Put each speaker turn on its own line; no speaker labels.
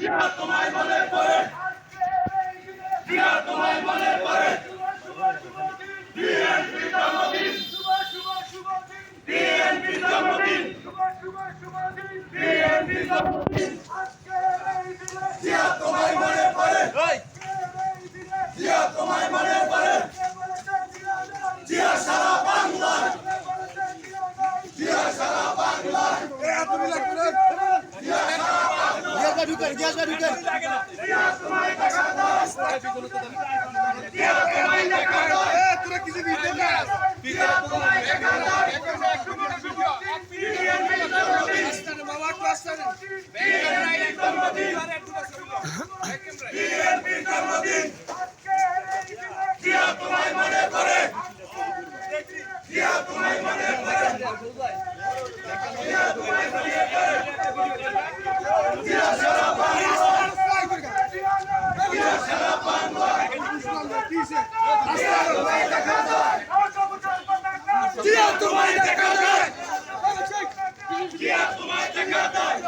জিয়া তোমায় মনে পড়ে জিয়া তোমায় মনে পড়ে বিএনপি জন্মদিন। বিএনপি জন্মদিন। বিএনপি জন্মদিন। জিয়া তোমায় মনে পড়ে জিয়া তোমায় মনে পড়ে জিয়া সারা বাংলা জিয়া সারা বাংলা জিয়া তোমায় দেখা দাও জিয়া তোমায় দেখা দাও জিয়া তোমায় দেখা দাও বিএনপি জন্মদিন বিএনপি জন্মদিন বিএনপি জন্মদিন জিয়া তোমায় মনে জিয়া তোমায় মনে জিয়া তোমায় মনে পড়ে তোমায় দেখা যায় তোমায় দেখা যায়